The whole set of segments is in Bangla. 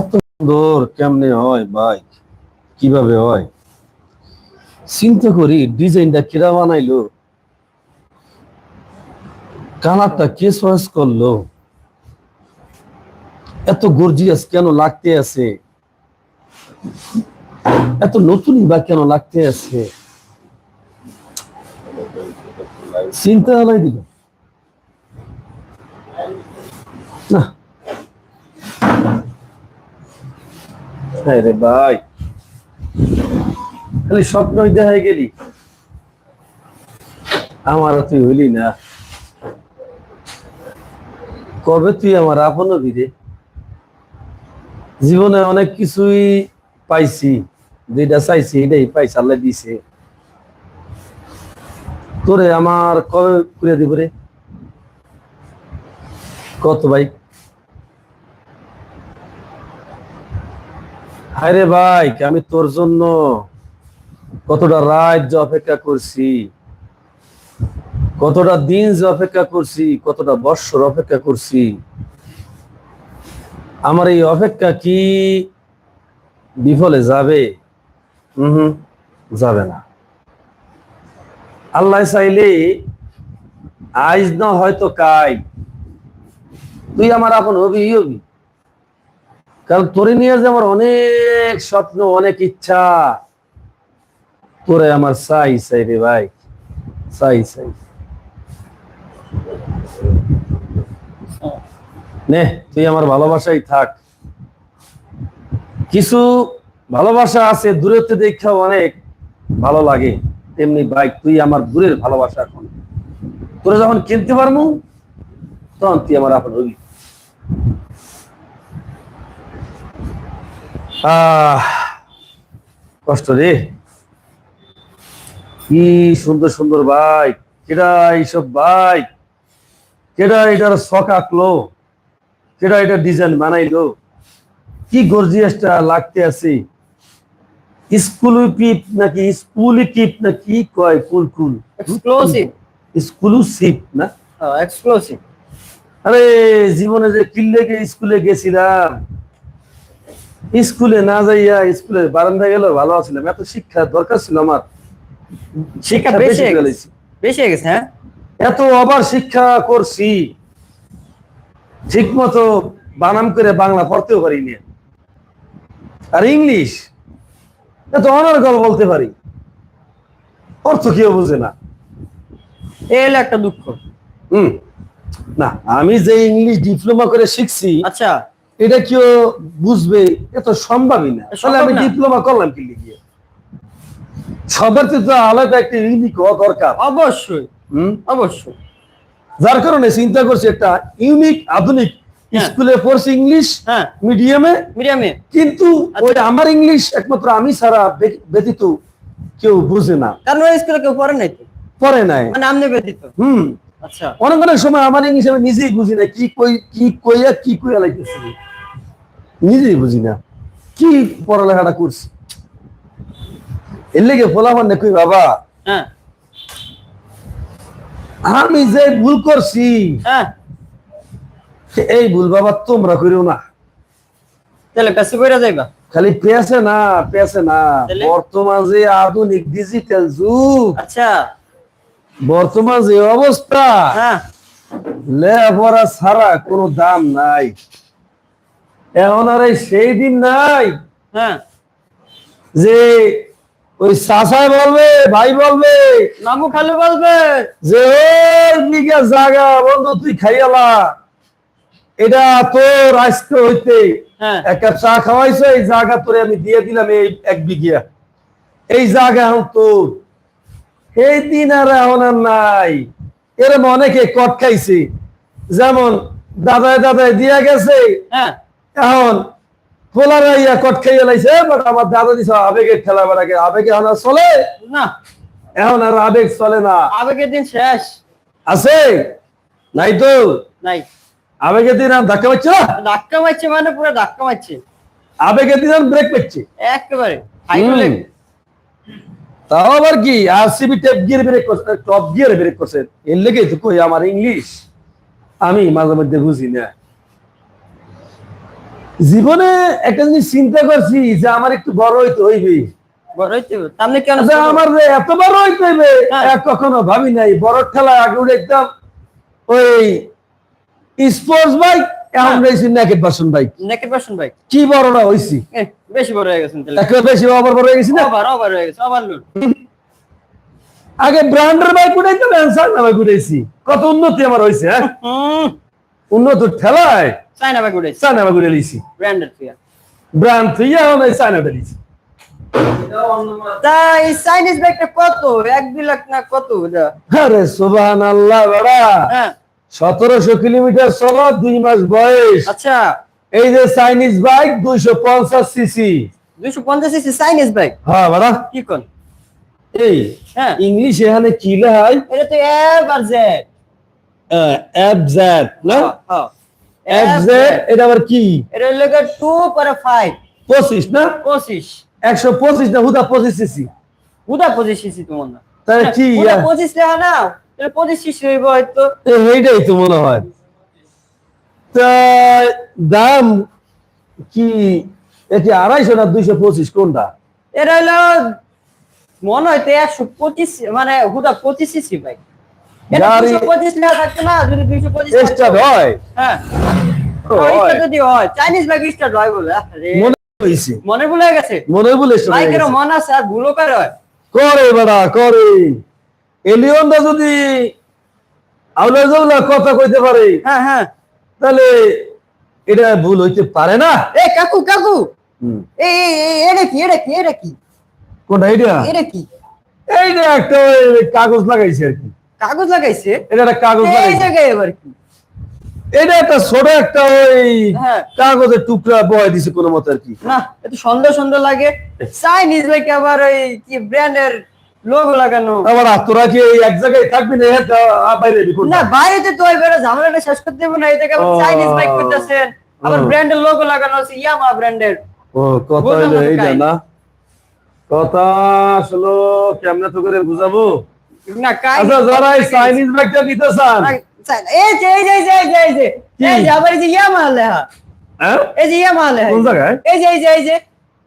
এত সুন্দর কেমনে হয় বাইক কীভাবে হয়? চিন্তা করি ডিজাইনটা কিরা বানাইলো? কালারটা কে চয়েস করল? এত গর্জিয়াস কেন লাগতে আছে? এত নতুন বা কেন লাগতে আছে? চিন্তা হালাই দিল। না। রে ভাই? খালি স্বপ্নই দেখাই গেলি। আমার তুই হইলি না। কবে তুই আমার আপন রে? জীবনে অনেক কিছুই পাইছি, যেটা চাইছি এটাই পাইছি আল্লাহ দিছে। তোরে আমার কবে করে দিব রে? কত ভাই? হায় রে ভাই আমি তোর জন্য কতটা রাত অপেক্ষা করছি? কতটা দিন যে অপেক্ষা করছি, কতটা বৎসর অপেক্ষা করছি? আমার এই অপেক্ষা কি বিফলে যাবে? হম, যাবে না। আল্লাহ চাইলে আজ না হয়তো কাই তুই আমার আপন হবি কারণ তোরে নিয়ে যে আমার অনেক স্বপ্ন, অনেক ইচ্ছা। তোরে আমার চাই চাই রে ভাই। চাই চাই। নে, তুই আমার ভালোবাসাই থাক। কিছু ভালোবাসা আছে, দূরত্বে দেখা অনেক ভালো লাগে। তেমনি ভাই, তুই আমার দূরের ভালোবাসা এখন। তোরা যখন কিনতে পারব, তখন তুই আমার আপন হবি আহ কষ্ট রে। কি সুন্দর সুন্দর বাইক কেডা এইসব বাইক কেডা এটার শখ আঁকলো কেডা এটা ডিজাইন বানাইলো কি গর্জিয়াসটা লাগতে আছে। স্কুল পিপ নাকি স্কুল কিপ না কি কয় কুল কুল। এক্সক্লুসিভ স্কুলুসিপ না? এক্সক্লুসিভ আরে জীবনে যে কিল্লে স্কুলে গেছিলাম? স্কুলে না যাইয়া স্কুলে বারান্দায় গেল ভালো আছিলাম। এত শিক্ষা দরকার ছিল আমার। শিক্ষা বেশি বেশি হয়ে গেছে। হ্যাঁ এত শিক্ষা করছি। ঠিক মতো বানাম করে বাংলা পড়তেও আর ইংলিশ এত অনার্গল বলতে পারি। অর্থ কেউ বুঝে না। হলো একটা দুঃখ। হুম। না আমি যে ইংলিশ ডিপ্লোমা করে শিখছি আচ্ছা। এটা কেউ বুঝবে এত সম্ভবই না। তাহলে আমি ডিপ্লোমা করলাম কি লিখিয়ে সবার তো আলাদা একটা ইউনিক হওয়া দরকার। অবশ্যই হুম? অবশ্যই। যার কারণে চিন্তা করছি একটা ইউনিক আধুনিক হ্যাঁ। স্কুলে পড়ছি ইংলিশ হ্যাঁ। মিডিয়ামে মিডিয়ামে কিন্তু আচ্ছা। ওই আমার ইংলিশ একমাত্র আমি ছাড়া ব্যতীত কেউ বুঝে না। কারণ ওই স্কুলে কেউ পড়ে নাই পড়ে নাই। মানে আমনে ব্যতীত। হুম। অনেক অনেক সময় আমার ইংলিশ আমি নিজেই বুঝি না কি কই কি কইয়া কি কইয়া লাগতেছে নিজেই বুঝি না কি পড়ালেখাটা করছি। এর লেগে ফলাফল না কই বাবা? হ্যাঁ। আমি যে ভুল করছি হ্যাঁ। এই ভুল বাবা তোমরা করিও না। তাহলে কাছে কইরা যাইবা। খালি পেছে না পেছে না বর্তমান যে আধুনিক ডিজিটাল যুগ আচ্ছা। বর্তমান যে অবস্থা হ্যাঁ। লেখাপড়া ছাড়া কোনো দাম নাই। এখন আর সেই দিন নাই হ্যাঁ। যে ওই চাষায় বলবে ভাই বলবে নামু খালি বলবে। যে ওই বিঘা জায়গা বন্ধু তুই খাইয়ালা এটা তোর আজকে হইতে হ্যাঁ। এক কাপ চা খাওয়াইছো এই জায়গা তোরে আমি দিয়ে দিলাম এই এক বিঘিয়া। এই জায়গা এখন তোর। এই দিন আর এখন আর নাই। এরম অনেকে কট খাইছে। যেমন দাদায় দাদায় দিয়া গেছে হ্যাঁ। এখন পোলারা ইয়া কট খাইয়া লাইছে বাট আমার দাদা দিছে আবেগের বেড়াকে। আবেগে এখন আর চলে? না। এখন আর আবেগ চলে না। আবেগের দিন শেষ। আছে? নাই তো? নাই। আবেগের দিন আর ধাক্কা পাচ্ছে না? ধাক্কা মারছে মানে পুরো ধাক্কা মারছে। আবেগের দিন আর ব্রেক পাচ্ছে একেবারে। তাও আবার কি? আরসিবি টেপ গিয়ার ব্রেক করছে টপ গিয়ার ব্রেক করছে। এর লেগে তো কই আমার ইংলিশ আমি মাঝে মধ্যে বুঝি না। জীবনে একটা জিনিস চিন্তা করছি যে আমার একটু বড় হইতে হইবে। আচ্ছা আমার এত বড় হইতে হইবে? হ্যাঁ। কখনো ভাবি নাই। বড় ঠেলা আগে উঠে একদম ওই স্পোর্টস বাইক এখন হ্যাঁ। রয়েছি নেকেট বাসন বাইক নেকেট পার্সন ভাই কি বড় না হইছি বেশি বড় হয়ে গেছেন তাহলে। একেবারে বেশি ওভার বড় হয়ে গেছি না? ওভার ওভার হয়ে গেছে ওভারলোড আগে ব্র্যান্ডের বাইক উঠাইতে ল্যান্সার না বাইক উঠাইছি। কত উন্নতি আমার হয়েছে হ্যাঁ? উন্নত ঠেলায় চায়না বাইক উঠে লিছি ব্র্যান্ডেড ফিয়া ব্র্যান্ড তুই চায়না উঠে লিছি চাইনিজ কত? এক দুই লাখ না কত? আরে বেড়া। হ্যাঁ। সতেরোশো কিলোমিটার চলো দুই মাস বয়স। আচ্ছা। এই যে চাইনিজ বাইক দুইশো পঞ্চাশ সিসি দুইশো পঞ্চাশ সিসি চাইনিজ হ্যাঁ বেড়া। কি কোন? এই হ্যাঁ। ইংলিশ এখানে কি লেখায় এটা তো F R Z F Z না? এফ জেড এটা আবার কি? এটা হলো টু পরে ফাইভ পঁচিশ না? পঁচিশ। একশো পঁচিশ না হুদা পঁচিশ সিসি উদা পঁচিশ সিসি তোমার না। তাহলে কি পঁচিশ লেখা না পঁচিশ হইব হয়তো। এইটাই তো মনে হয়। তা দাম কি এটি আড়াইশো না দুইশো পঁচিশ কোনটা? এটা হলো মনে হয়তো একশো পঁচিশ মানে হুদা পঁচিশ সিসি ভাই। এটা গাড়ি- দুইশো পঁচিশ লেখা থাকতো না যদি দুইশো পঁচিশ স্টার্ট হয়? হ্যাঁ। হয়। যদি হয় চাইনিজ স্টার্ট হয় বলে মনে ভুলে গেছে? মনে বাইকেরও মন আছে আর করে। হয় করে বেড়া করে। এলিয়নটা যদি আউলা কথা কইতে পারে হ্যাঁ হ্যাঁ। তাহলে এটা ভুল হইতে পারে না। এ কাকু কাকু। এই এটা কি এটা কি এটা কি? কোনটা এটা এটা কি? এইটা একটা ওই কাগজ লাগাইছে আর কি। কাগজ লাগাইছে? এটা একটা কাগজ এই লাগাইছে। জায়গায় এবার কি? এটা একটা ছোট একটা ওই হ্যাঁ। কাগজের টুকরা বয় দিছে কোনো মতে আর কি। না একটু সুন্দর সুন্দর লাগে। চাইনিজ লাইক আবার ওই কি ব্র্যান্ডের লোগো লাগানো আবার তোরা কি এক জায়গায় থাকবি না বাইরে? না বাইরেতে তো বেড়া ঝামেলাটা শেষ করতে দেবো না এই থেকে আবার। চাইনিজ বাইক করতেছেন আবার। ব্র্যান্ডের লোগো লাগানো আছে ইয়ামা ব্র্যান্ডের ও কথা না এইটা। না কথা আসলে কেমনে তো করে বুঝাবো? না কাই আচ্ছা যারা চাইনিজ ব্যাগটা নিতে চান এই যে এই যে এই যে এই যে? এই যে আবার এই যে ইয়ামা লেহা হ্যাঁ? এই যে ইয়ামা লেহা কোন জায়গায়? এই যে এই যে এই যে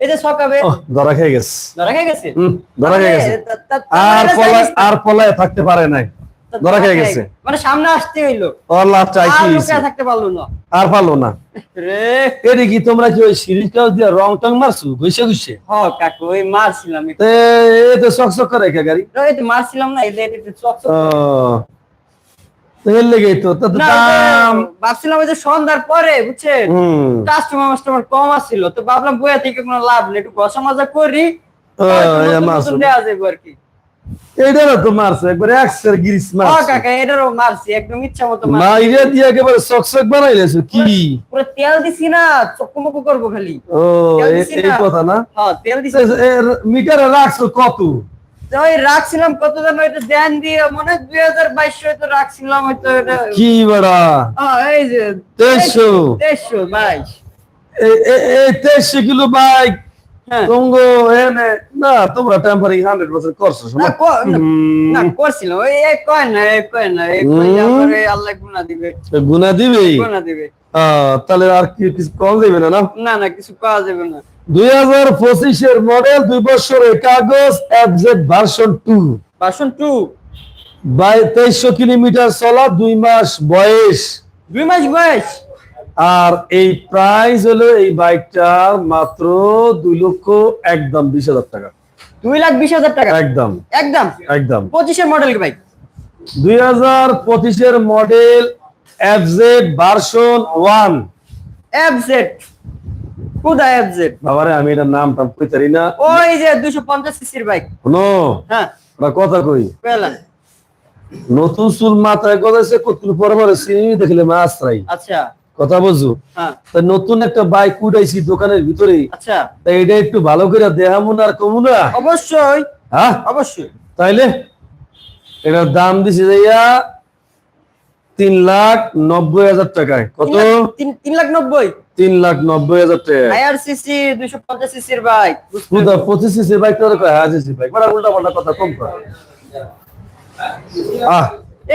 এই যে সকাবে ধরা খেয়ে গেছে। ধরা খেয়ে গেছে? ধরা খেয়ে গেছে। আর পলায় Chinese- আর পলায় থাকতে পারে নাই। ধরা খেয়ে গেছে। মানে সামনে আসতে হইল। লাভ চাই কি থাকতে পারল না। আর পারল না। রে। এর কি তোমরা কি ওই দিয়ে রং টং মারছো? ঘুষে ঘুষে? হ কাকু ওই মারছিলাম। এ তো করে কে গাড়ি? তো মারছিলাম না এই একটু চক চক ও তো এর লেগেই তো তা তো না, ওই যে দাম ভাবছিলাম যে সন্ধ্যার পরে বুঝছেন? কাস্টমার কম আসছিল তো ভাবলাম বইয়া থেকে কোনো লাভ নেই একটু বসা মজা করি ও, হয়তো এ নতুন মারছো। নতুন দেয়া যাবে আর কি। এইটারও তো মারছে একবার একসের গিরিস হ মারছে। কাকা এটারও মারছি একদম ইচ্ছা মতো না মারছি। ইরে দিয়ে একেবারে বানাইলেছো কি? পুরো তেল দিছি না চকমকো করব খালি। ও এই কথা না? হ্যাঁ তেল দিছি। মিটারে রাখছো কত? ওই রাখছিলাম কত জন হয়তো ধ্যান দিয়ে মনে হয় দুই হাজার বাইশ হয়তো রাখছিলাম হয়তো কি বড়া? এই যে দেড়শো। দেড়শো বাইশ। এ- এ- এই তেইশশো কিলো বাইক। তোমগো এনে না তোমরা টেম্পারিং হান্ড্রেড পার্সেন্ট করছ না, শোনা ক- না, হুম। না করছিলাম। ওই এক কয় না এক কয় না এক আল্লাহ গুণা দিবে। গুনা দিবে? গুণা দিবে। তাহলে আর কি কিছু কম দিবে না না? না না কিছু পাওয়া যাবে না। দুই হাজার পঁচিশের মডেল দুই বছরের কাগজ FZ version two version two by তেইশশো কিলোমিটার চলা দুই মাস বয়স। দুই মাস বয়স। আর এই প্রাইস হলো এই বাইকটার মাত্র দুই লক্ষ একদম বিশ হাজার টাকা। দুই লাখ বিশ হাজার টাকা। একদম। একদম। একদম। পঁচিশের মডেল ভাই? দুই হাজার পঁচিশের model FZ version one F Z কোদা বাবারে আমি এটার নাম টাম কইতারি না। ওই যে দুশো পঞ্চাশ সিসির বাইক। শোনো হ্যাঁ। ওরা কথা কই। পেলাম। নতুন চুল মাথায় গজাইছে কতদিন পরে পরে চিনি দেখলে মাছ রাই আচ্ছা। কথা বুঝু হ্যাঁ। তা নতুন একটা বাইক উঠাইছি দোকানের ভিতরে। আচ্ছা। তা এটা একটু ভালো করে দেহামু না আর কমু না? অবশ্যই। হ্যাঁ? অবশ্যই। তাইলে এটার দাম দিছে যাইয়া তিন লাখ নব্বই হাজার টাকায়। কত? তিন লাখ নব্বই। তিন লাখ নব্বই হাজার টাকা। আইআরসিসি দুশো পঞ্চাশ সিসির বাইক পুদা পঁচিশ সিসি বাইক তোর কয় হ্যাঁ বাইক বড় উল্টা পাল্টা কথা কম কর আহ।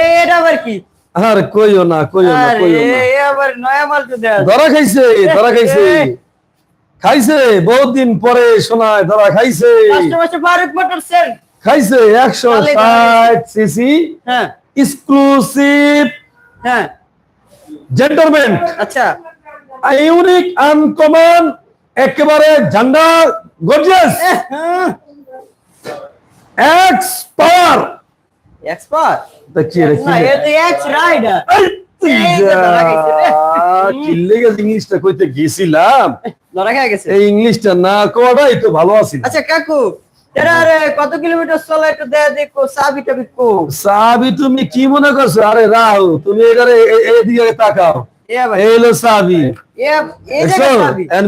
এই এটা আবার কি? আর কইও না কইও না কইও না। এ আবার নয়া মাল তো দেয়া ধরা খাইছে ধরা খাইছে। খাইছে বহুত দিন পরে শোনায় ধরা খাইছে। কাস্টমার ফারুক মোটরস খাইছে একশো ষাট সিসি হ্যাঁ। এক্সক্লুসিভ হ্যাঁ। জেন্টলম্যান আচ্ছা। ইউনিক আনকমন একেবারে গর্জিয়াস এক্স পাওয়ার দেখছি এক্স রাইডার এই যে ধরা খাইছে। রে। চিল্লে গেছে ইংলিশটা কইতে গেছিলাম। এই ইংলিশটা না কোয়াটাই তো ভালো আছি আচ্ছা কাকু কত কিলোমিটার চলে একটু দেয়া দেখো টাবি কো। সাবি তুমি কি মনে করছ? আরে রাহু তুমি এখানে এ- এদিকে তাকাও। এ ভাই। এই চাবি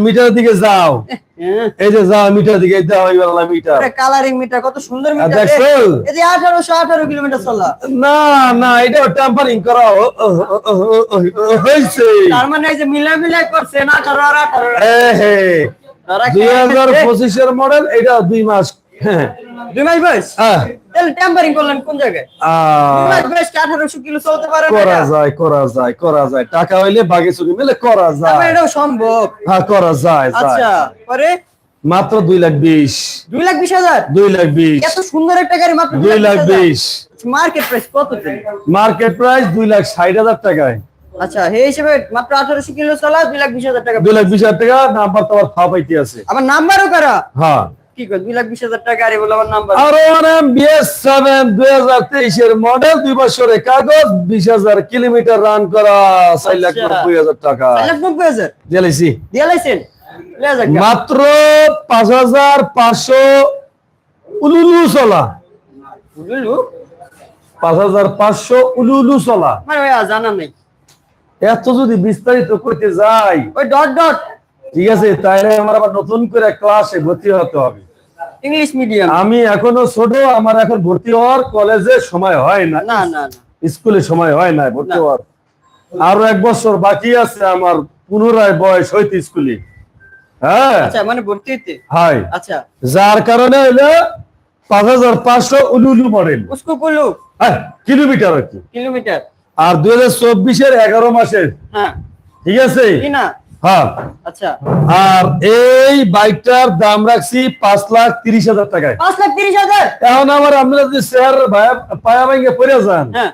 মিটার দিকে যাও। হ্যাঁ যে যাও মিটার দিকে দাও মিটার। কালারিং মিটার কত সুন্দর মিটার। দেখছ? এই যে কিলোমিটার চলা। না না এটা টেম্পারিং করা হ- হ- হ- হ- হ- হয়েছে তার মানে এই যে মিলা মিলাই করছে না আঠারো আর আঠারো। এ হে ধরা দুই খেয়ে হাজার গেছে। পঁচিশের মডেল এটা দুই মাস। হ্যাঁ। দুই মাস বয়স? আহ, তাহলে টেম্পারিং করলেন কোন জায়গায়? দুই মাস বয়স আঠারোশো কিলো চলতে পারে করা যায় করা যায় করা যায়। টাকা হইলে বাগে চুরি মিলে করা যায়। এটাও সম্ভব। হ্যাঁ করা যায় আচ্ছা পরে? মাত্র দুই লাখ বিশ। দুই লাখ বিশ হাজার? দুই লাখ বিশ। এত সুন্দর একটা গাড়ি মাত্র দুই লাখ বিশ মার্কেট প্রাইস কত মার্কেট প্রাইস দুই লাখ ষাট হাজার টাকায়। আচ্ছা সেই হিসেবে মাত্র আঠারোশো কিলো চলা দুই লাখ বিশ হাজার টাকা। দুই লাখ বিশ হাজার টাকা নাম্বার তো আবার খাওয়া পাইতে আছে। আমার নাম্বারও করা? হ্যাঁ। কি লাখ বিশ হাজার টাকা গাড়ি বলে আমার number R one BS seven দুই হাজার মডেল দুই কাগজ কিলোমিটার রান করা লাখ টাকা। লাখ। মাত্র উলুলু চলা। উলুলু? আমার জানা নাই। এত যদি বিস্তারিত করতে যাই। ওই ডট ডট ঠিক আছে তাইলে আমার আবার নতুন করে ক্লাসে ভর্তি হতে হবে। English medium. আমি এখনও ছোট আমার এখন ভর্তি হওয়ার কলেজে সময় হয় না। না না স্কুলে সময় হয় না ভর্তি হওয়ার। আরও এক বছর বাকি আছে আমার পুনরায় বয়স হইতে স্কুলে। হ্যাঁ। আচ্ছা মানে ভর্তি হইতে? হাই আচ্ছা। যার কারণে হইল পাঁচ হাজার পাঁচশো উলুলু মডেল। উস্কো হ্যাঁ কিলোমিটার আর কি। কিলোমিটার। আর দুই হাজার চব্বিশের এগারো মাসের। হ্যাঁ। ঠিক আছে? না? হ্যাঁ। আচ্ছা। আর এই বাইকটার দাম রাখছি পাঁচ লাখ তিরিশ হাজার টাকায়। পাঁচ লাখ তিরিশ হাজার? এখন আমার আপনারা যদি শেয়ার পায়া ভেঙে পড়ে যান হ্যাঁ।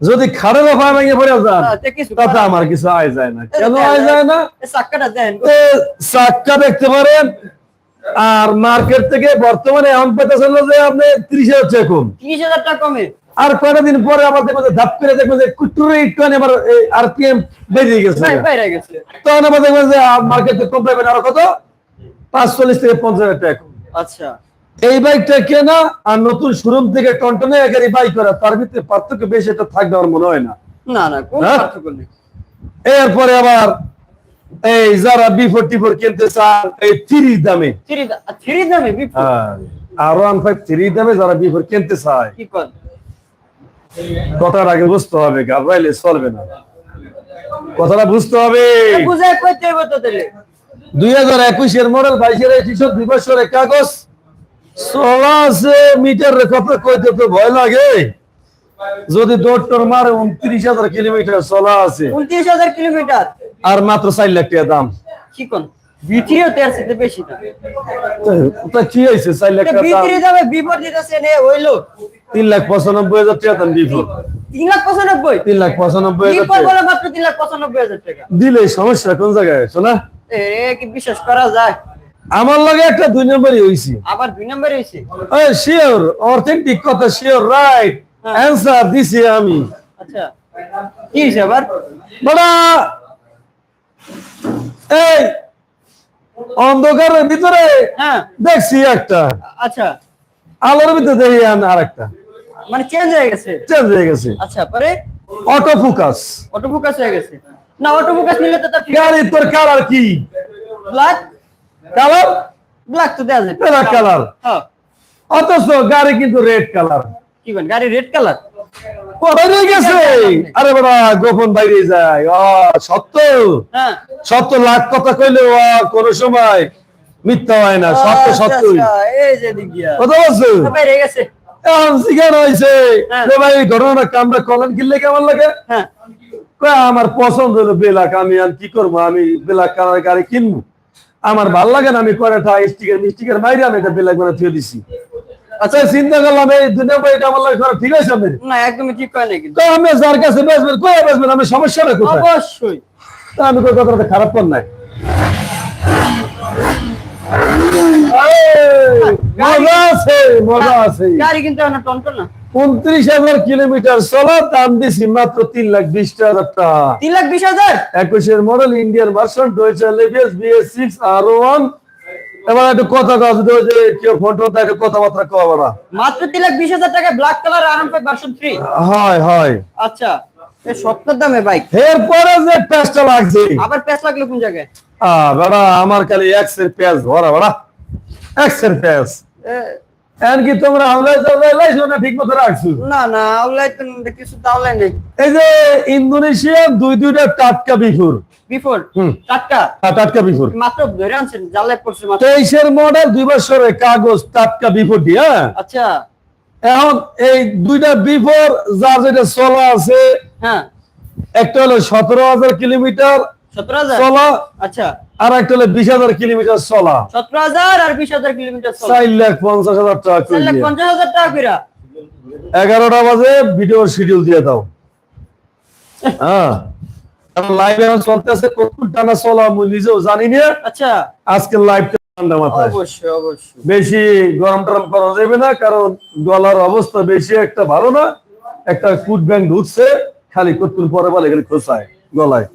যদি খাড়ে ভেঙে পড়ে যান আচ্ছা, কিছু তাতে আমার কিছু আয় যায় না। কেন আয় যায় না? এই চাক্কাটা দেন। চাক্কা দেখতে পারেন। আর মার্কেট থেকে বর্তমানে এখন পেতেছেন যে আপনি ত্রিশ হাজার টাকা কম। তিরিশ হাজার টাকা কমে। আর কয়টা দিন পরে আবার দেখবেন যে ধাপ করে দেখবেন যে কুটুরে একটু এবার আরপিএম বেরিয়ে গেছে। তখন আবার দেখবেন যে মার্কেটে কম পাবেন আরও কত? পাঁচচল্লিশ থেকে পঞ্চাশ হাজার টাকা। আচ্ছা। এই বাইকটা কেনা আর নতুন শোরুম থেকে টনটনে একারি বাইক করা তার ভিতরে পার্থক্য বেশি এটা থাকবে আমার মনে হয় না। না না কোন হ্যাঁ? পার্থক্য নেই। এরপরে আবার এই যারা বি ফোর্টি ফোর কিনতে চান এই থ্রি দামে। থ্রি দামে বিপুল আর ওয়ান ফাইভ থ্রি দামে যারা বি ফোর কিনতে চায় কি কর কথার আগে বুঝতে হবে ঘাবড়াইলে চলবে না। কথাটা বুঝতে হবে। দুই হাজার একুশের মডেল বাইশের দুই বছরের কাগজ। মিটার কথা কইতে তো ভয় লাগে। যদি দৌড় মারে উনত্রিশ হাজার কিলোমিটার চলা আছে। উনত্রিশ হাজার কিলোমিটার। আর মাত্র চার লাখ টাকা দাম। কি কোন? ভিতরিও তের সাথে বেশি না। ওটা কি হয়েছে? চার লাখ টাকা দাম। ভিতরি বিপদ দিতেছে নে হইল তিন লাখ পঁচানব্বই হাজার টাকা দাম লাখ পঁচানব্বই? তিন লাখ পঁচানব্বই হাজার বিপদ বলে মাত্র তিন লাখ পঁচানব্বই হাজার টাকা। দিলে সমস্যা কোন জায়গায়? শোনা। এ কি বিশ্বাস করা যায়? আমার লগে একটা দুই নম্বরই হয়েছে আবার দুই নম্বরে হয়েছে শিওর অথেন্টিক কথা শিওর রাইট। অ্যান্সার দিছি আমি। আচ্ছা। কি আবার? বড়া! এই অন্ধকারের ভিতরে হ্যাঁ। দেখছি একটা। আচ্ছা। আলোর ভিতরে দেখি আর একটা মানে চেঞ্জ হয়ে গেছে? চেঞ্জ হয়ে গেছে। আচ্ছা পরে? অটো ফোকাস অটো ফোকাস হয়ে গেছে। না অটো ফোকাস নিলে তো তার গাড়ি তোর কালার কি? ব্ল্যাক কালার ব্ল্যাক তো দেওয়া যায়। ব্ল্যাক কালার হ্যাঁ। অথচ গাড়ি কিন্তু রেড কালার কি বলেন গাড়ি রেড কালার বাইরে গেছে। আরে বড়া গোপন বাইরে যায়। ও সত্য। সত্য লাখ কথা কইলে ও কোন সময় মিথ্যা হয় না। সত্য সত্যই। এই যে দিক দিয়া কথা বলছো? এখন জিজ্ঞাসা হয়েছে। ভাই ঘটনাটা কামটা কলেন কিনলে কেমন লাগে? আমার পছন্দ হলো বেলাক আমি আর কি করব? আমি বেলাক কালার গাড়ি কিনবো? আমার ভালো লাগে না আমি কয়টা স্টিকার মিস্টিকার মাইরে আমি এটা বেলাক মানে থুয়ে দিছি। আচ্ছা চিন্তা করলাম এই দুনিয়া ভাই এটা আমার লাগে ঠিক আছে না একদমই ঠিক হয় না কিন্তু। তো আমি যার কাছে বেসবেন কয়ে বেসবেন আমি সমস্যাটা কোথায়? অবশ্যই। তা আমি কই কথাটা খারাপ কর নাই। মজা আছে মজা আছে। গাড়ি কিন্তু এখন টনটন না। উনত্রিশ হাজার কিলোমিটার চলা দাম দিছি মাত্র তিন লাখ বিশ হাজার টাকা। তিন লাখ বিশ হাজার? একুশের মডেল ইন্ডিয়ান ভার্সন ডয়েচার লেভিয়াস বিএস সিক্স আর ওয়ান এবার একটু কথা কাজ যে কেউ ফোন টোন একটু কথাবার্তা কবে না মাত্র তিন লাখ বিশ হাজার টাকা ব্ল্যাক কালার আরাম পাই ভার্সন থ্রি হয় হয়। আচ্ছা এই সপ্তাহ দামে বাইক এরপরে যে প্যাচটা লাগছে। আবার প্যাচ লাগল কোন জায়গায়? বেড়া আমার খালি এক্সের প্যাচ ভরা বেড়া। এক্সের প্যাচ এমনকি তোমরা হামলায় লাইছো না ঠিক মতো রাখছো? না না আউলাই তো কিছু তাওলাই নেই। এই যে ইন্দোনেশিয়া দুই দুইটা টাটকা বিফুর বিফোর? হুম। টাটকা? হ্যাঁ, টাটকা বিফুর মাত্র ধরে আনছেন জালে পড়ছে মাত্র। তেইশের মডেল দুই কাগজ টাটকা বিফোর দিয়ে হ্যাঁ? আচ্ছা। এখন এই দুইটা বিফোর যার যেটা চলা আছে হ্যাঁ। একটা হলো সতেরো হাজার কিলোমিটার চলা আচ্ছা। আর একটা হলো বিশ হাজার কিলোমিটার চলা। সতেরো হাজার আর বিশ হাজার কিলোমিটার চার লাখ পঞ্চাশ হাজার টাকা চার লাখ করে পঞ্চাশ হাজার টাকা এগারোটা বাজে ভিডিও শিডিউল দিয়ে দাও। হ্যাঁ। লাইভ এখন চলতেছে কতক্ষণ টানা চলা আমি নিজেও জানি না। আচ্ছা। আজকে লাইভ ঠান্ডা মাথায়। অবশ্যই অবশ্যই। বেশি গরম টরম করা যাবে না কারণ গলার অবস্থা বেশি একটা ভালো না। একটা কুট ব্যাংক ঢুকছে খালি কতক্ষণ পরে বলে খোঁচায় গলায়।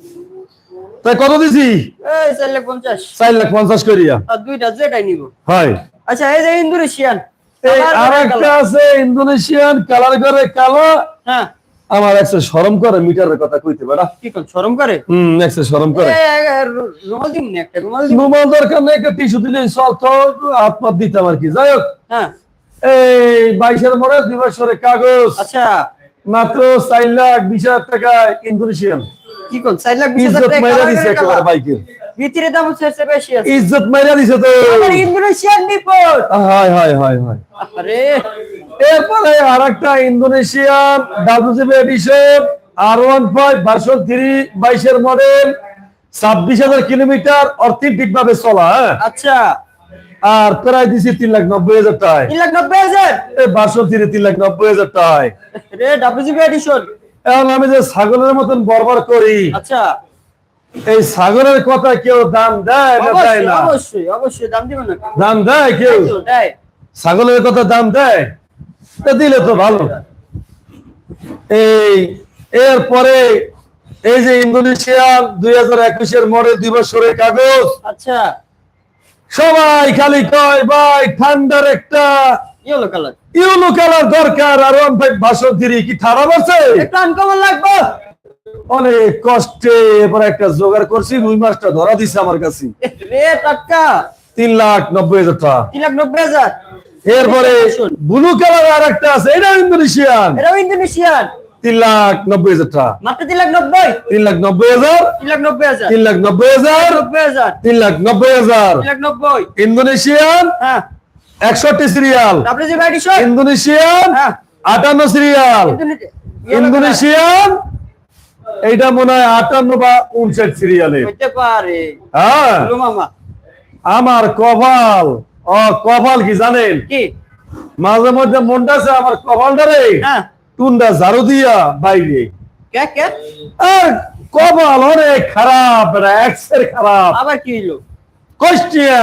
তাই কত দিছি? এই লাখ লাখ করিয়া। আর দুইটা যেটাই নিব। হয়। আচ্ছা এই যে ইন্দোনেশিয়ান আর একটা আছে ইন্দোনেশিয়ান কালার করে কালো। হ্যাঁ। আমার একটা শরম করে মিটারের কথা কইতে পারা। কি কোন শরম করে? হম একটা শরম করে। রুমাল না একটা রুমাল নুমাল দরকার নেই একটা টিস্যু দিলে তো হাত পাত দিতাম আর কি। যাই হোক। হ্যাঁ। এই বাইশের মডেল দুই বছরের কাগজ। আচ্ছা। মাত্র চার লাখ বিশ হাজার টাকা ইন্দোনেশিয়ান। কি কোন? চার লাখ বিশ হাজার টাকা দিছে একেবারে বাইকের। ভিতরে দাম হচ্ছে বেশি আছে। ইজ্জত মাইরা দিছে তো। আমার ইন্দোনেশিয়ান নিপট হয় হয় হয় হয়। আরে। এরপরে আর একটা Indonesian edition R one five version three বাইশের মডেল ছাব্বিশ হাজার কিলোমিটার অর্থনৈতিক ভাবে চলা হ্যাঁ? আচ্ছা। আর প্রায় দিছি তিন লাখ নব্বই হাজার টাকায়। তিন লাখ নব্বই হাজার? ভার্সন থ্রি তিন লাখ নব্বই হাজার টাকায়। রে ডাব্লিউজিবি এডিশন। এখন আমি যে ছাগলের মতন বরবার করি আচ্ছা। এই ছাগলের কথা কেউ দাম দেয় না দেয় অবশ্যই না? অবশ্যই অবশ্যই দাম দিবেন না। দাম দেয় কেউ? দেয়। ছাগলের কথা দাম দেয়? তা দিলে তো ভালো। এই এরপরে এই যে ইন্দোনেশিয়া দুই হাজার একুশের মডেল দুই বছরের কাগজ আচ্ছা। সবাই খালি কয় ভাই ঠান্ডার একটা ইয়েলো কালার। ইউলো কালার দরকার আর ওয়ান ফাইভ ভাষণ দিরি কি আছে লাগবে অনেক কষ্টে এবার একটা জোগাড় করছি রুই মাছটা ধরা দিছে আমার কাছে রে টাটকা তিন লাখ নব্বই হাজার টাকা তিন লাখ নব্বই হাজার এরপরে ব্লু কালার আর একটা আছে এটা ইন্দোনেশিয়ান এটাও ইন্দোনেশিয়ান তিন লাখ নব্বই হাজার টাকা মাত্র তিন লাখ নব্বই তিন লাখ নব্বই হাজার তিন লাখ নব্বই হাজার তিন লাখ নব্বই হাজার নব্বই হাজার তিন লাখ নব্বই হাজার তিন লাখ নব্বই ইন্দোনেশিয়ান হ্যাঁ একষট্টি সিরিয়াল। ইন্দোনেশিয়ান হ্যাঁ। আটান্ন সিরিয়াল। ইন্দোনেশিয়ান এইটা মনে হয় আটান্ন বা উনষাট সিরিয়ালে হ্যাঁ। আমার কপাল। ও কপাল কি জানেন? কি? মাঝে মধ্যে মনটা আছে আমার কপালটা রে হ্যাঁ। টুন্ডা ঝাড়ু দিয়া বাইরে। আর কপাল অনেক খারাপ এক্সের খারাপ। আবার কি হইল? কষ্টিয়া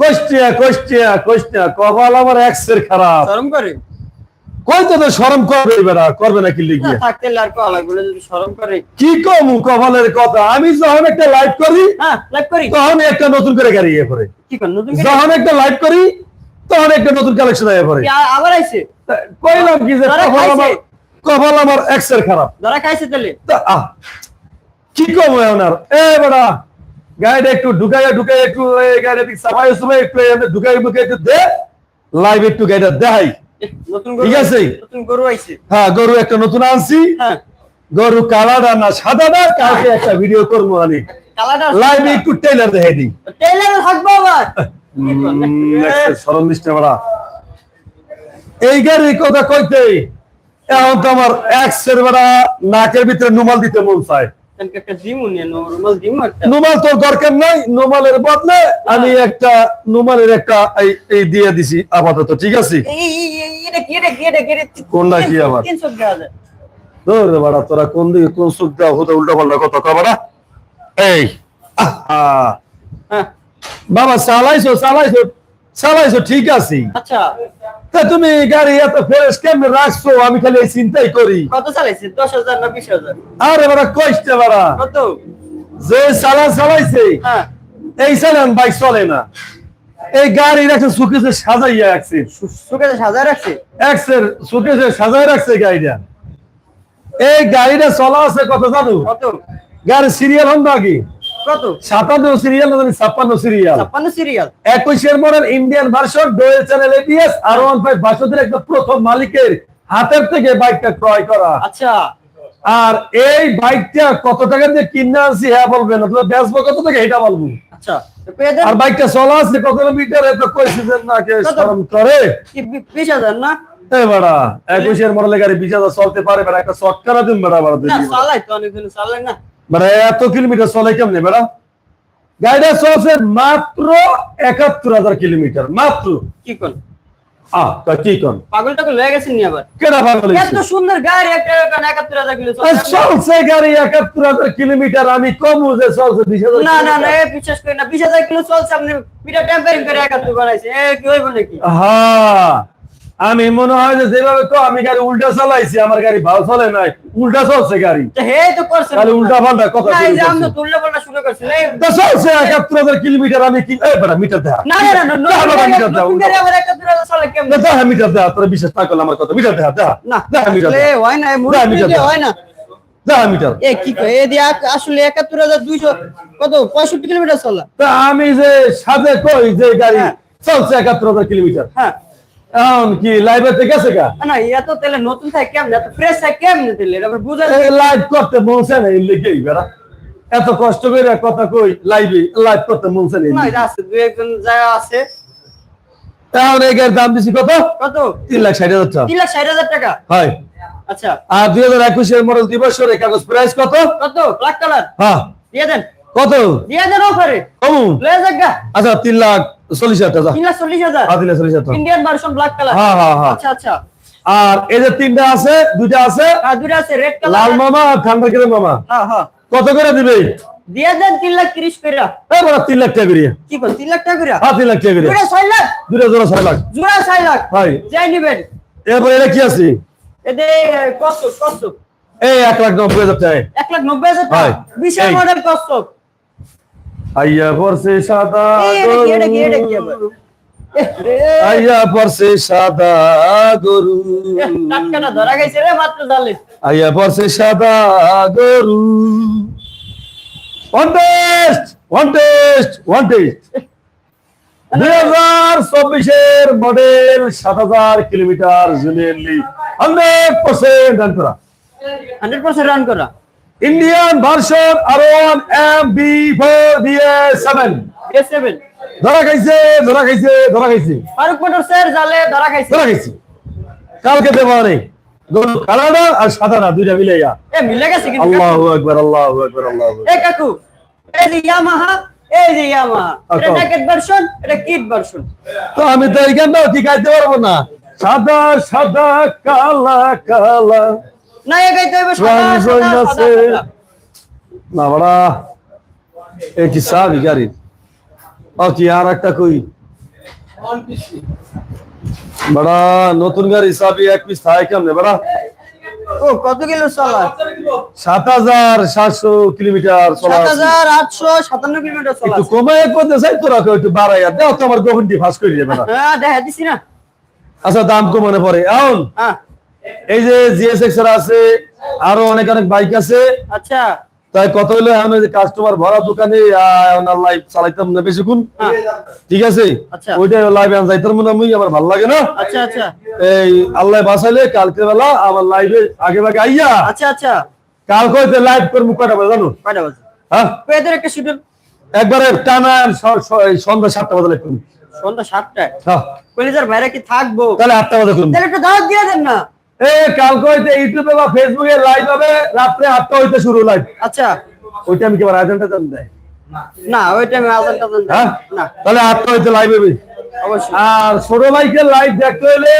কষ্টিয়া কষ্টিয়া কষ্টিয়া কপাল আমার এক্সের খারাপ। শরম করে? কইতে তো শরম করবে বেড়া? করবে না কি থাকতে আর লাগবে যদি শরম করে। কি কম কপালের কথা? আমি যখন একটা লাইভ করি হ্যাঁ লাইভ করি। তখন একটা নতুন করে গাড়ি ইয়ে করে কি কর নতুন যখন একটা লাইভ করি তখন একটা নতুন কালেকশন আ- আবার আইছে? কইলাম কি যে কপাল আমার কপাল আমার এক্সের খারাপ। ধরা খাইছে তাহলে? কি কম ওনার? এ বেড়া গাড়িটা একটু ঢুকাইয়া ঢুকাইয়া একটু গাড়িটা সাফাই সময় একটু ঢুকাই মুখে একটু দে লাইভ একটু গাড়িটা দেখাই। ঠিক আছে। গরু আইছে। হ্যাঁ গরু একটা নতুন আনছি। হ্যাঁ। গরু কালাটা না সাদাটা কালকে একটা ভিডিও করব আমি। কালাটা লাইভে একটু টেইলার দেখাই দিই। টেইলারে থাকব আবার। সরম দিচ্ছে বেড়া। এই গাড়ির কথা কইতে এখন তো আমার এক্সের বেড়া নাকের ভিতরে নুমাল দিতে মন চায়। কালকে একটা জিমু নিয়ে নরমাল জিম একটা। নুমাল তোর দরকার নাই নুমালের বদলে আমি একটা নুমালের একটা এই- এই দিয়ে দিছি আপাতত ঠিক আছে? কোনটা কি আবার? ধর বাড়া তোরা কোন দিকে কোন সুখ দেওয়া হতে উল্টা পাল্টা কথা কবারা এই আহা। হ্যাঁ। বাবা চালাইছো চালাইছো। চালাইছো ঠিক আছে। আচ্ছা। তা তুমি গাড়ি এত ফ্রেশ কেমনে রাখছো? আমি খালি এই চিন্তাই করি। কত চালাইছে? দশ হাজার না বিশ হাজার? আরে বাড়া কইতে বাড়া কত? যে চালা চালাইছে হ্যাঁ। এই চালান বাইক চলে না। এই গাড়ি রাখছে সুকেছে সাজাইয়া রাখছে। সুখে সাজা রাখছে? এক্সের সুকেছে সাজাই রাখছে গাড়িটা। এই গাড়িটা চলা আছে কত জানো? কত? গাড়ি সিরিয়াল হন নাকি কত? সিরিয়াল না সিরিয়াল সিরিয়াল একুশের model Indian version dual channel ABS আর একদম প্রথম মালিকের হাতের থেকে বাইকটা ক্রয় করা। আচ্ছা। আর এই বাইকটা কত টাকা দিয়ে কিনে আনছি হ্যাঁ বলবেন অথবা বেচবো কত টাকা এটা বলব। আচ্ছা আর বাইকটা চলা আছে কত কিলোমিটার এত কইছি যে না কে? শরম করে? না? বেড়া একুশের গাড়ি বিশ হাজার চলতে পারে বেড়া একটা শর্টকারা দিন বেড়া বেড়া চালাই তো অনেকদিন চালাই না। এত কিলোমিটার চলে কেমনে বেড়া? গাড়িটা চলছে মাত্র একাত্তর হাজার কিলোমিটার মাত্র। কি কোন? কি কন? পাগল টাগল গেছেন নি আবার? কেডা পাগল এত সুন্দর গাড়ি একটা কারণ একাত্তর হাজার কিলো চলছে। গাড়ি একাত্তর হাজার কিলোমিটার আমি কম যে চলছে না না না এ বিশ্বাস করি না বিশ হাজার কিলো চলছে আপনি পিঠা টেম্পারিং করে একাত্তর বানাইছে এ কি হইব নাকি? হ্যাঁ আমি মনে হয় যে যেভাবে তো আমি গাড়ি উল্টা চালাইছি আমার গাড়ি ভালো চলে নাই উল্টা চলছে গাড়ি। তাহলে উল্টা পাল্টা কথা চলছে একাত্তর হাজার কিলোমিটার আমি কি মিটার না দেখা মিটার দেখা তোরা বিশ্বাস না করলে আমার কথা মিটার দেখা দেখা দেখা মিটার হয় মিটার হয় না। এ কি কয় এ আসলে একাত্তর হাজার দুইশো কত পঁয়ষট্টি কিলোমিটার চলা। তা আমি যে সাথে কই যে গাড়ি হ্যাঁ। চলছে একাত্তর হাজার কিলোমিটার। হ্যাঁ। এখন কি লাইভে গেছে গা না এত তেলে নতুন থাকে কেমন? এত ফ্রেশ থাকে কেমন এটা আবার বুঝা লাইভ করতে মনছে না এই লেগেই বেড়া। এত কষ্ট করে কথা কই লাইভে লাইভ করতে মনছে না না আছে দুই একজন জায়গা আছে। এই গাড়ির দাম দিছি কত? কত? তিন লাখ ষাট হাজার টাকা। তিন লাখ ষাট হাজার টাকা? হয়। আচ্ছা। আর দুই হাজার একুশের মডেল দুই বছরের কাগজ প্রাইস কত? কত? ব্ল্যাক কালার হ্যাঁ। দিয়ে দেন। কত? দিয়ে দেন অফারে কমু। লয়ে যাক আচ্ছা তিন লাখ। চল্লিশ হাজার টাকা তিন লাখ চল্লিশ হাজার? হ্যাঁ তিন লাখ চল্লিশ হাজার ইন্ডিয়ান ভার্সন ব্ল্যাক কালার হ্যাঁ, হ্যাঁ, হ্যাঁ। আচ্ছা আচ্ছা। আর এই যে তিনটা আছে দুইটা আছে আর আছে রেড কালার লাল মামা আর ঠান্ডা করে মামা। হ্যাঁ হ্যাঁ। কত করে দিবে? দিয়ে দেন তিন লাখ তিরিশ করে এই বড় তিন লাখ টাকা করিয়ে। কি কোন তিন লাখ টাকা করে হ্যাঁ তিন লাখ টাকা দুটো লাখ? দুটা জোড়া ছয় লাখ। জোড়া লাখ? হয়। যাই নিবেন। এরপরে এটা কি আছে? এতে কষ্ট কষ্ট এই এক লাখ নব্বই হাজার টাকা। এক লাখ নব্বই হাজার টাকা। বিশাল মডেল কষ্ট আইয়া পড়ছে সাদা গরু। আইয়া পড়ছে সাদা গরু। আইয়া পড়ছে সাদা গরু। One test one test one test দুই হাজার চব্বিশের মডেল সাত হাজার কিলোমিটার জুনিয়রলি। হান্ড্রেড পার্সেন্ট রান করা। হান্ড্রেড পার্সেন্ট রান করা। Indian version R one M B four seven ধরা খাইছে ধরা খাইছে ধরা খাইছে। ফারুক মোটরসের জালে ধরা খাইছে। ধরা খাইছে। কালকে দেওয়া নেই গরু কালাডা আর সাদানা দুইটা মিলাইয়া এ মিলে গেছে কিন্তু আল্লাহ। আকবার আল্লাহ আকবার আল্লাহ এ কাকু এই যে ইয়ামাহা এই যে ইয়ামাহা এটা আচ্ছা। ন্যাকেট ভার্সন এটা কিট ভার্সন তো আমি তো এইখানটাও কি খাইতে পারব না? সাদা সাদা কালা কালা। না গাইতে হবে। না বড়া। এ কি ও আর একটা কই? বড়া নতুন গাড়ি সাবি এক পিস থাকে কেমনে বড়া? ও কত কিলো চলা? সাত হাজার সাতশো কিলোমিটার চলা। হাজার আটশো সাতান্ন কিলোমিটার চলা একটু কমায় করতে চাই তোরা কেউ একটু বাড়াইয়া দাও তো আমার গোবন্ডি ফাঁস করে যাবে না হ্যাঁ দেখা দিছি না। আচ্ছা দাম কমানো পরে। এখন হ্যাঁ। এই যে জিএসএক্স এর আছে আরও অনেক অনেক বাইক আছে। আচ্ছা। তাই কত হলো এখন যে কাস্টমার ভরা দোকানে লাইভ চালাইতাম না বেশিক্ষণ। হ্যাঁ। ঠিক আছে? আচ্ছা। ওইটা লাইভে আমি যাইতাম না মুই আমার ভালো লাগে না। আচ্ছা আচ্ছা। এই আল্লাহ বাঁচাইলে কালকে বেলা আমার লাইভে আগে ভাগে আইয়া আচ্ছা আচ্ছা। কালকে হইতে লাইভ করব কয়টা বাজে জানো? কয়টা বাজে? হ্যাঁ? এদের একটা শিডিউল একবারে টানা সন্ধ্যা সাতটা বাজে লাইভ করব। সন্ধ্যা সাতটায়? হ্যাঁ, কলিজার ভাইরা কি থাকব? তাহলে আটটা বাজে করুন তাহলে একটু দাওয়াত দিয়ে দেন না। এ কালকে হইতে ইউটিউবে বা ফেসবুকে লাইভ হবে রাত্রে আটটা হইতে শুরু লাইভ আচ্ছা। ওইটা আমি কি আমার আজেন্টটা জান দেয়? না। ওই টাইমে আজান টাজান হ্যাঁ? না। তাহলে আটটা হইতে লাইভ হবে। অবশ্যই। আর ছোট ভাইকে লাইভ দেখতে হলে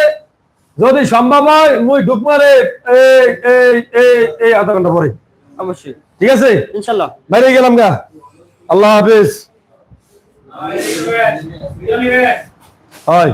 যদি সম্ভব হয় মুই ঢুক মারে এই এই এই এই আধা ঘণ্টা পরে। অবশ্যই। ঠিক আছে? ইনশাল্লাহ। বাইরে গেলাম গা। আল্লাহ হাফিজ। হয়।